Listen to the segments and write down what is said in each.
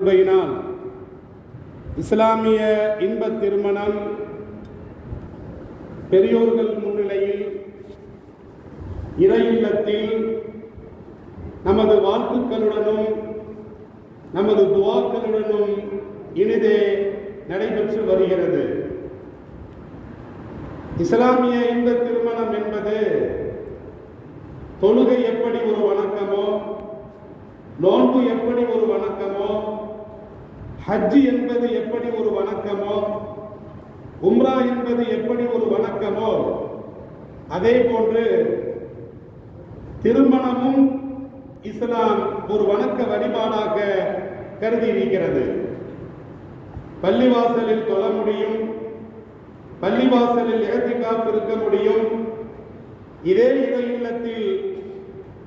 கிருபையினால் இஸ்லாமிய இன்ப திருமணம் பெரியோர்கள் முன்னிலையில் இறை இல்லத்தில் நமது வாழ்த்துக்களுடனும் நமது துவாக்களுடனும் இனிதே நடைபெற்று வருகிறது. இஸ்லாமிய இன்ப திருமணம் என்பது தொழுகை எப்படி ஒரு வணக்கமோ நோன்பு எப்படி ஒரு வணக்கமோ ஹஜ்ஜி என்பது எப்படி ஒரு வணக்கமோ உம்ரா என்பது எப்படி ஒரு வணக்கமோ அதே போன்று திருமணமும் இஸ்லாம் ஒரு வணக்க வழிபாடாக கருதி இருக்கிறது. பள்ளிவாசலில் தொழ முடியும் பள்ளிவாசலில் ஏத்திகாப் இருக்க முடியும். இதே இறை இல்லத்தில்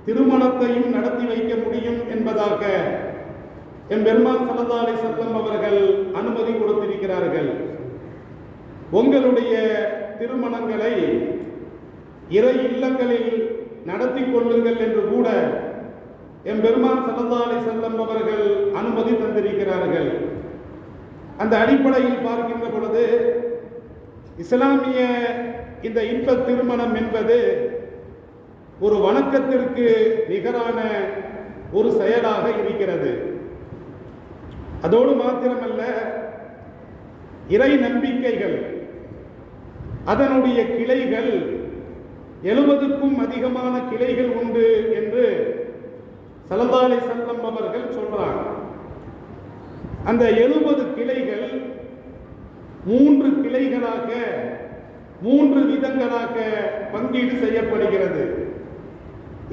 திருமணத்தையும் நடத்தி வைக்க முடியும் என்பதாக என் பெருமான் சல்லல்லாஹு செல்லம் அவர்கள் அனுமதி கொடுத்திருக்கிறார்கள். உங்களுடைய திருமணங்களை இறை இல்லங்களில் நடத்தி கொள்ளுங்கள் என்று கூட என் பெருமான் சல்லல்லாஹு செல்லம் அவர்கள் அனுமதி தந்திருக்கிறார்கள். அந்த அடிப்படையில் பார்க்கின்ற பொழுது இஸ்லாமிய இந்த இன்ப திருமணம் என்பது ஒரு வணக்கத்திற்கு நிகரான ஒரு செயலாக இருக்கிறது. அதோடு மாத்திரமல்ல இறை நம்பிக்கைகள் அதனுடைய கிளைகள் எழுபதுக்கும் அதிகமான கிளைகள் உண்டு என்று சலந்தாலை செல்லம் அவர்கள் சொல்றாங்க. அந்த எழுபது கிளைகள் மூன்று கிளைகளாக மூன்று விதங்களாக பங்கீடு செய்யப்படுகிறது.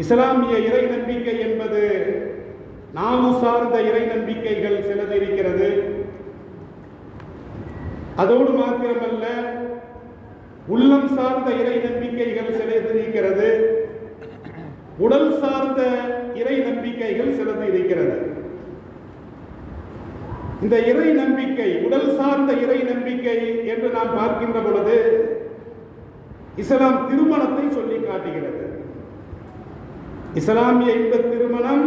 இஸ்லாமிய இறை நம்பிக்கை என்பது நாவு சார்ந்த இறை நம்பிக்கைகள் சிலது இருக்கிறது அதோடு மாத்திரமல்ல உள்ளம் சார்ந்த இறை நம்பிக்கைகள் சிலது இருக்கிறது உடல் சார்ந்த இறை நம்பிக்கைகள் சிலது இருக்கிறது இந்த இறை நம்பிக்கை உடல் சார்ந்த இறை நம்பிக்கை என்று நாம் பார்க்கின்ற பொழுது இஸ்லாம் திருமணத்தை சொல்லி காட்டுகிறது. இஸ்லாமிய இந்த திருமணம்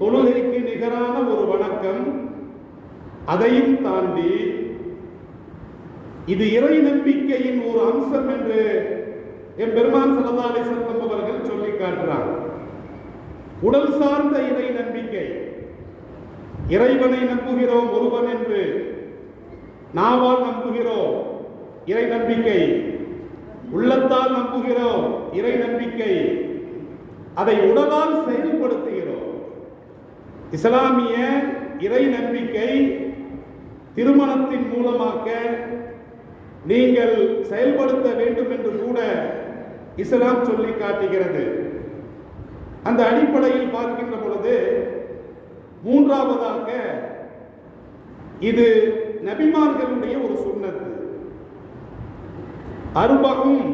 தொழுகைக்கு நிகரான ஒரு வணக்கம் அதையும் தாண்டி இது இறை நம்பிக்கையின் ஒரு அம்சம் என்று என் பெருமான் சல்லல்லாஹு செல்லம் அவர்கள் சொல்லி காட்டுறார். உடல் சார்ந்த இறை நம்பிக்கை. இறைவனை நம்புகிறோம் ஒருவன் என்று நாவால் நம்புகிறோம் இறை நம்பிக்கை. உள்ளத்தால் நம்புகிறோம் இறை நம்பிக்கை. அதை உடலால் செயல்படுத்தி இஸ்லாமிய இறை நம்பிக்கை திருமணத்தின் மூலமாக நீங்கள் செயல்படுத்த வேண்டும் என்று கூட இஸ்லாம் சொல்லி காட்டுகிறது. அந்த அடிப்படையில் பார்க்கின்ற பொழுது மூன்றாவதாக இது நபிமார்களுடைய ஒரு சுண்ணத்து. அருபகும்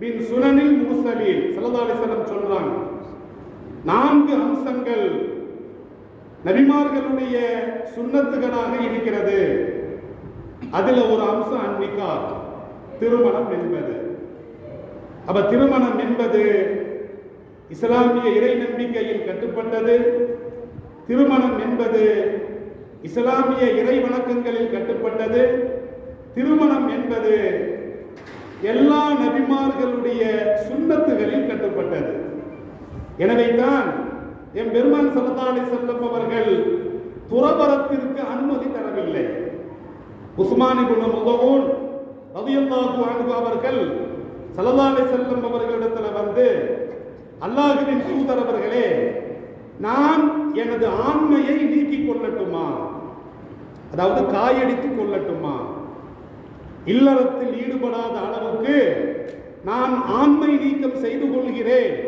பின் சுனனில் முசலில் சல்லதாலிசலம் சொல்றாங்க நான்கு அம்சங்கள் நபிமார்களுடைய சுண்ணத்துகளாக இருக்கிறது. அதுல ஒரு அம்சம் அன்னிக்கா திருமணம் என்பது. அப்ப திருமணம் என்பது இஸ்லாமிய இறை நம்பிக்கையில் கட்டுப்பட்டது. திருமணம் என்பது இஸ்லாமிய இறை வணக்கங்களில் கட்டுப்பட்டது. திருமணம் என்பது எல்லா நபிமார்களுடைய சுண்ணத்துகளில் கட்டுப்பட்டது. எனவே தான் என் பெருமான் சல்லதாலை செல்லும் அவர்கள் துறவரத்திற்கு அனுமதி தரவில்லை. உஸ்மானி குணம் உதவும் ரதியல்லாஹு அன்பு அவர்கள் சல்லதாலை செல்லும் அவர்களிடத்தில் வந்து அல்லாஹுவின் தூதர் அவர்களே நான் எனது ஆண்மையை நீக்கிக் கொள்ளட்டுமா? அதாவது காயடித்துக் கொள்ளட்டுமா? இல்லறத்தில் ஈடுபடாத அளவுக்கு நான் ஆண்மை நீக்கம் செய்து கொள்கிறேன்.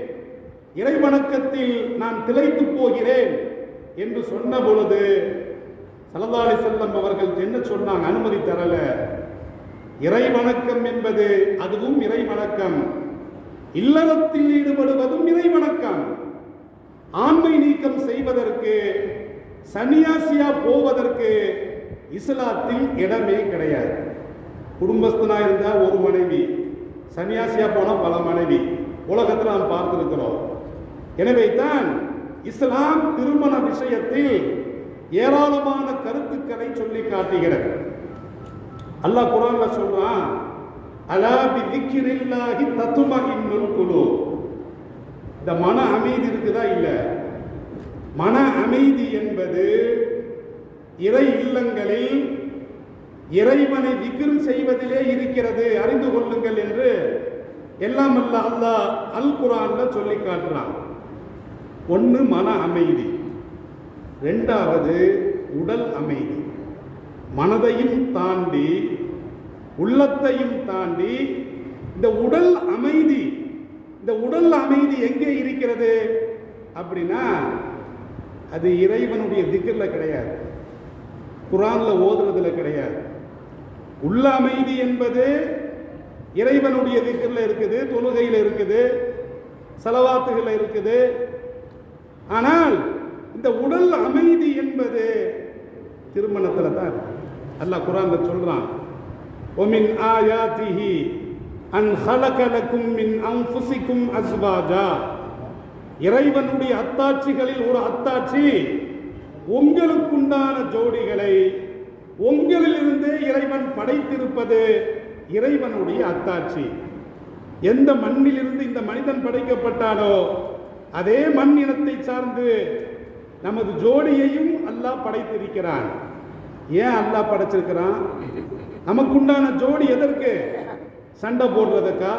இறைவணக்கத்தில் நான் திளைத்து போகிறேன் என்று சொன்ன பொழுது சலதாலி செல்லம் அவர்கள் என்ன சொன்னாங்க? அனுமதி தரல. இறை வணக்கம் என்பது அதுவும் இறை வணக்கம் இல்லறத்தில் ஈடுபடுவதும் இறை வணக்கம் ஆண்மை நீக்கம் செய்வதற்கு சன்னியாசியா போவதற்கு இஸ்லாத்தில் இடமே கிடையாது. குடும்பஸ்தனா இருந்தால் ஒரு மனைவி சன்னியாசியா போனால் பல மனைவி. உலகத்தில் நாம் பார்த்துருக்கிறோம். எனவே தான் இஸ்லாம் திருமண விஷயத்தில் ஏராளமான கருத்துக்களை சொல்லி காட்டுகிறது. அல்லாஹ் குரான்ல சொல்றான் அலாபி பி தத்துமகின் குழு இந்த மன அமைதி இருக்குதா இல்ல? மன அமைதி என்பது இறை இல்லங்களில் இறைவனை விக்கிரு செய்வதிலே இருக்கிறது. அறிந்து கொள்ளுங்கள் என்று எல்லாம் அல்ல அல்லாஹ் அல் குரான்ல சொல்லி காட்டுறான். ஒன்று மன அமைதி. ரெண்டாவது உடல் அமைதி. மனதையும் தாண்டி உள்ளத்தையும் தாண்டி இந்த உடல் அமைதி இந்த உடல் அமைதி எங்கே இருக்கிறது? அப்படின்னா அது இறைவனுடைய திக்கரில் கிடையாது. குரான்ல ஓதுறதுல கிடையாது. உள்ள அமைதி என்பது இறைவனுடைய திக்கரில் இருக்குது தொழுகையில் இருக்குது செலவாத்துகளில் இருக்குது ஆனால் இந்த உடல் அமைதி என்பது திருமணத்தில் தான் அல்லாஹ் குரான்ல சொல்றான் ஒமின் ஆயாத்திஹி அன் ஹலகலக்கும் மின் அன்ஃபுசிக்கும் அஸ்வாஜா. இறைவனுடைய அத்தாட்சிகளில் ஒரு அத்தாட்சி உங்களுக்குண்டான ஜோடிகளை உங்களிலிருந்தே இறைவன் படைத்திருப்பது இறைவனுடைய அத்தாட்சி. எந்த மண்ணிலிருந்து இந்த மனிதன் படைக்கப்பட்டானோ அதே மண் இனத்தை சார்ந்து நமது ஜோடியையும் அல்லாஹ் படைத்திருக்கிறான். ஏன் அல்லாஹ் படைச்சிருக்கிறான்? நமக்குண்டான ஜோடி எதற்கு? சண்டை போடுறதுக்கா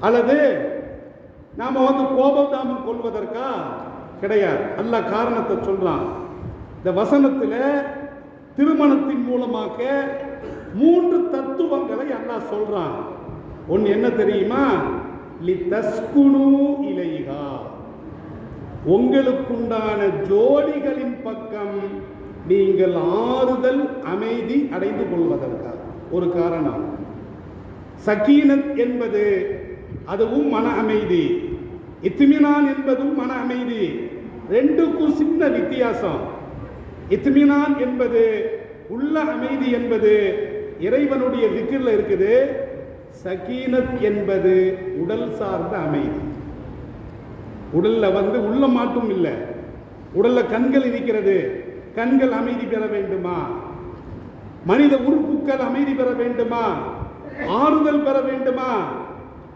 அல்லது நாம வந்து கோபதாமம் கொள்வதற்கா? கிடையாது. அல்ல காரணத்தை சொல்றான். இந்த வசனத்தில் திருமணத்தின் மூலமாக மூன்று தத்துவங்களை அல்லாஹ் சொல்றான். ஒன்று என்ன தெரியுமா? லி இலைகா உங்களுக்குண்டான ஜோடிகளின் பக்கம் நீங்கள் ஆறுதல் அமைதி அடைந்து கொள்வதற்காக. ஒரு காரணம். சக்கீனத் என்பது அதுவும் மன அமைதி. இத்மினான் என்பதும் மன அமைதி. ரெண்டுக்கும் சின்ன வித்தியாசம். இத்மினான் என்பது உள்ள அமைதி என்பது இறைவனுடைய விக்கிரில் இருக்குது. சகீனத் என்பது உடல் சார்ந்த அமைதி. உடல்ல வந்து உள்ள மாட்டும் இல்லை. உடல்ல கண்கள் இருக்கிறது. கண்கள் அமைதி பெற வேண்டுமா? மனித உறுப்புகள் அமைதி பெற வேண்டுமா? ஆறுதல் பெற வேண்டுமா?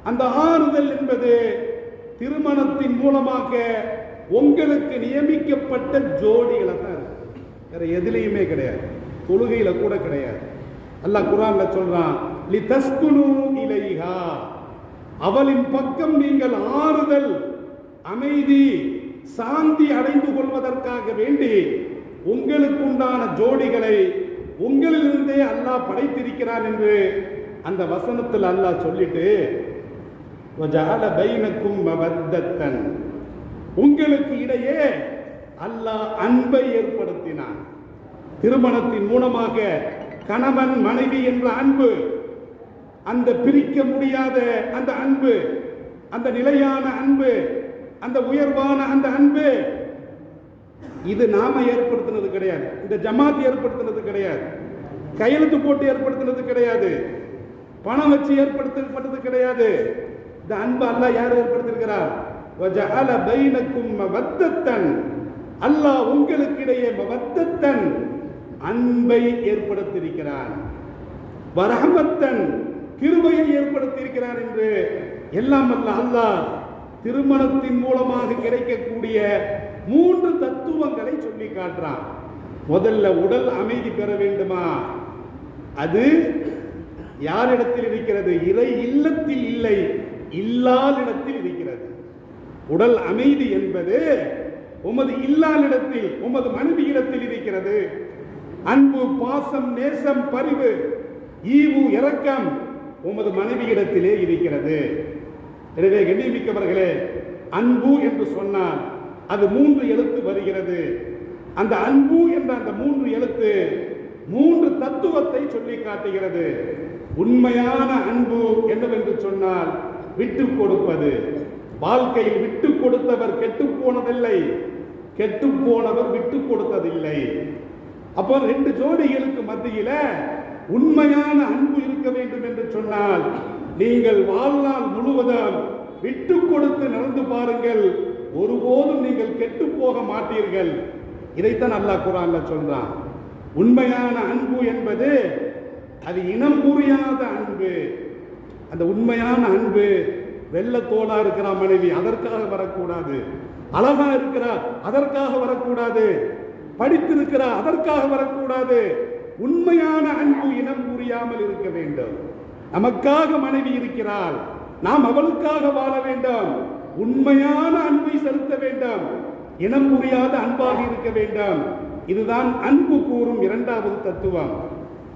அந்த ஆறுதல் என்பது திருமணத்தின் மூலமாக உங்களுக்கு நியமிக்கப்பட்ட ஜோடிகளை தான் இருக்கு. வேற எதுலேயுமே கிடையாது. தொழுகையில கூட கிடையாது. அல்லாஹ் குரான்ல சொல்றான் லி இலைஹா. அவளின் பக்கம் நீங்கள் ஆறுதல் அமைதி சாந்தி அடைந்து கொள்வதற்காக வேண்டி உங்களுக்குண்டான ஜோடிகளை உங்களிலிருந்தே அல்லாஹ் படைத்திருக்கிறான் என்று அந்த வசனத்தில் அல்லாஹ் சொல்லிட்டு பைனக்கும் உங்களுக்கு இடையே அல்லாஹ் அன்பை ஏற்படுத்தினான். திருமணத்தின் மூலமாக கணவன் மனைவி என்ற அன்பு அந்த பிரிக்க முடியாத அந்த அன்பு அந்த நிலையான அன்பு அந்த உயர்வான அந்த அன்பு இது நாம ஏற்படுத்தினது கிடையாது. இந்த ஜமாத் ஏற்படுத்தினது கிடையாது. கையெழுத்து போட்டு ஏற்படுத்தினது கிடையாது. பணம் வச்சு ஏற்படுத்தப்பட்டது கிடையாது. இந்த அன்பு அல்லாஹ் யார் ஏற்படுத்தியிருக்கிறார்? மவத்தத்தன். அல்லாஹ் உங்களுக்கிடையே மவத்தத்தன் அன்பை ஏற்படுத்தியிருக்கிறான். வரமத்தன் கிருபையை ஏற்படுத்தியிருக்கிறான் என்று எல்லாம் அல்ல அல்லாஹ் திருமணத்தின் மூலமாக கிடைக்கக்கூடிய மூன்று தத்துவங்களை சொல்லி காட்டுறான். முதல்ல உடல் அமைதி பெற வேண்டுமா? அது யாரிடத்தில் இருக்கிறது? இறை இல்லத்தில் இல்லை இல்லாலிடத்தில் இருக்கிறது. உடல் அமைதி என்பது உமது இல்லாலிடத்தில் உமது மனைவி இடத்தில் இருக்கிறது. அன்பு பாசம் நேசம் பரிவு ஈவு இரக்கம் உமது மனைவியிடத்திலே இருக்கிறது. எனவே கண்ணியமிக்கவர்களே அன்பு என்று சொன்னால் அது மூன்று எழுத்து வருகிறது. அந்த அன்பு என்ற அந்த மூன்று எழுத்து மூன்று தத்துவத்தை சொல்லி காட்டுகிறது. உண்மையான அன்பு என்னவென்று சொன்னால் விட்டு கொடுப்பது. வாழ்க்கையில் விட்டு கொடுத்தவர் கெட்டு போனதில்லை. கெட்டு போனவர் விட்டு கொடுத்ததில்லை. அப்போ ரெண்டு ஜோடிகளுக்கு மத்தியில உண்மையான அன்பு இருக்க வேண்டும் என்று சொன்னால் நீங்கள் வாழ்நாள் முழுவதும் விட்டு கொடுத்து நடந்து பாருங்கள். ஒருபோதும் நீங்கள் கெட்டு போக மாட்டீர்கள். இதைத்தான் அல்லாஹ் குரான்ல சொல்றான். உண்மையான அன்பு என்பது அது இனம் புரியாத அன்பு. அந்த உண்மையான அன்பு வெள்ளத்தோலா இருக்கிறா மனைவி அதற்காக வரக்கூடாது. அழகா இருக்கிறா அதற்காக வரக்கூடாது. படித்திருக்கிறா அதற்காக வரக்கூடாது. உண்மையான அன்பு இனம் புரியாமல் இருக்க வேண்டும். நமக்காக மனைவி இருக்கிறாள். நாம் அவளுக்காக வாழ வேண்டும். உண்மையான அன்பை செலுத்த வேண்டும். இனம் புரியாத அன்பாக இருக்க வேண்டும். இதுதான் அன்பு கூறும் இரண்டாவது தத்துவம்.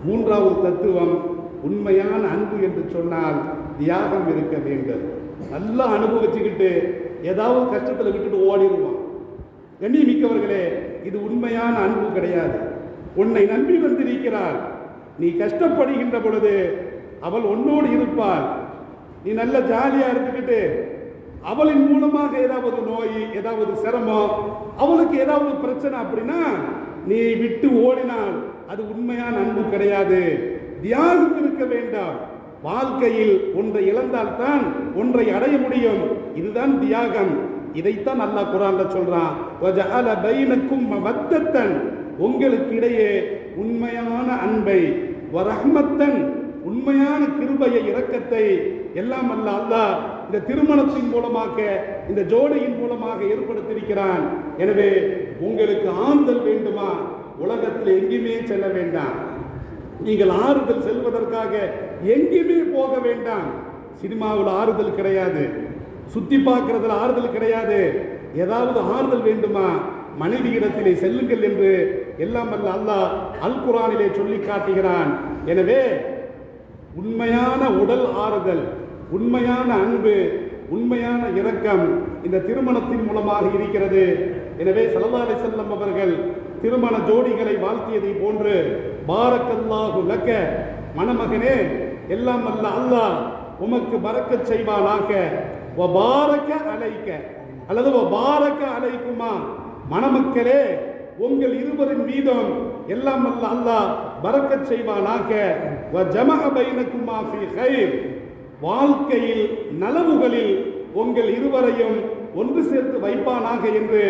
மூன்றாவது தத்துவம் உண்மையான அன்பு என்று சொன்னால் தியாகம் இருக்க வேண்டும். நல்லா அனுபவிச்சுக்கிட்டு ஏதாவது கஷ்டத்தில் விட்டுட்டு ஓடிடுவான் கண்ணியமிக்கவர்களே இது உண்மையான அன்பு கிடையாது. உன்னை நம்பி வந்திருக்கிறாள் நீ கஷ்டப்படுகின்ற பொழுது அவள் உன்னோடு இருப்பாள். நீ நல்ல ஜாலியா இருந்துக்கிட்டு அவளின் மூலமாக ஏதாவது நோய் ஏதாவது சிரமம் அவளுக்கு ஏதாவது பிரச்சனை அப்படின்னா நீ விட்டு ஓடினால் அது உண்மையான அன்பு கிடையாது. தியாகம் இருக்க வேண்டாம். வாழ்க்கையில் ஒன்றை இழந்தால்தான் ஒன்றை அடைய முடியும். இதுதான் தியாகம். இதைத்தான் அல்லாஹ் குரான்ல சொல்றான். பைனக்கும் மவத்தத்தன் உங்களுக்கு இடையே உண்மையான அன்பை வரஹ்மத்தன் உண்மையான கிருபையை இரக்கத்தை எல்லாம் அல்ல அல்லா இந்த திருமணத்தின் மூலமாக இந்த ஜோடியின் மூலமாக ஏற்படுத்தியிருக்கிறான். எனவே உங்களுக்கு ஆறுதல் வேண்டுமா? உலகத்தில் எங்கேயுமே செல்ல வேண்டாம். நீங்கள் ஆறுதல் செல்வதற்காக எங்கேயுமே போக வேண்டாம். சினிமாவில் ஆறுதல் கிடையாது. சுத்தி பார்க்கறதுல ஆறுதல் கிடையாது. ஏதாவது ஆறுதல் வேண்டுமா? மனைவி இடத்திலே செல்லுங்கள் என்று எல்லாம் அல்ல அல்லாஹ் அல் குரானிலே சொல்லி காட்டுகிறான். எனவே உண்மையான உடல் ஆறுதல் உண்மையான அன்பு உண்மையான இரக்கம் இந்த திருமணத்தின் மூலமாக இருக்கிறது. எனவே ஸல்லல்லாஹு செல்லம் அவர்கள் திருமண ஜோடிகளை வாழ்த்தியதை போன்று பாரக்கல்லாஹு லக்க மணமகனே எல்லாம் அல்ல அல்லாஹ் உமக்கு பறக்கச் செய்வானாக. வ பாரக்க அலைக்க அல்லது வ பாரக்க அழைக்குமா மணமக்களே உங்கள் இருவரின் மீதும் எல்லாம் அல்ல அல்லாஹ் பறக்கச் செய்வானாக. வ வாழ்க்கையில் நலவுகளில் உங்கள் இருவரையும் ஒன்று சேர்த்து வைப்பானாக என்று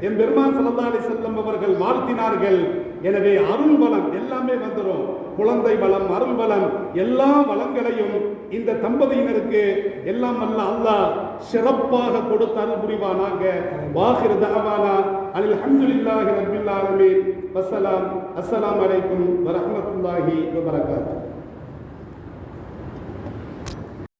என் பெருமான் ஸல்லல்லாஹு செல்லம் அவர்கள் வாழ்த்தினார்கள். எனவே அருள் வளம் எல்லாமே வந்துடும் குழந்தை வளம் அருள் வளம் எல்லா வளங்களையும் இந்த தம்பதியினருக்கு எல்லாம் அல்ல அல்லாஹ் சிறப்பாக கொடுத்து அருள் வாகிரு வாஹிர் தஅவானா அனில் ஹம்துலில்லாஹி ரபில் ஆலமீன். வசலாம் அஸ்ஸலாம் அலைக்கும் வரஹமத்துல்லாஹி வபரகாத்துஹு.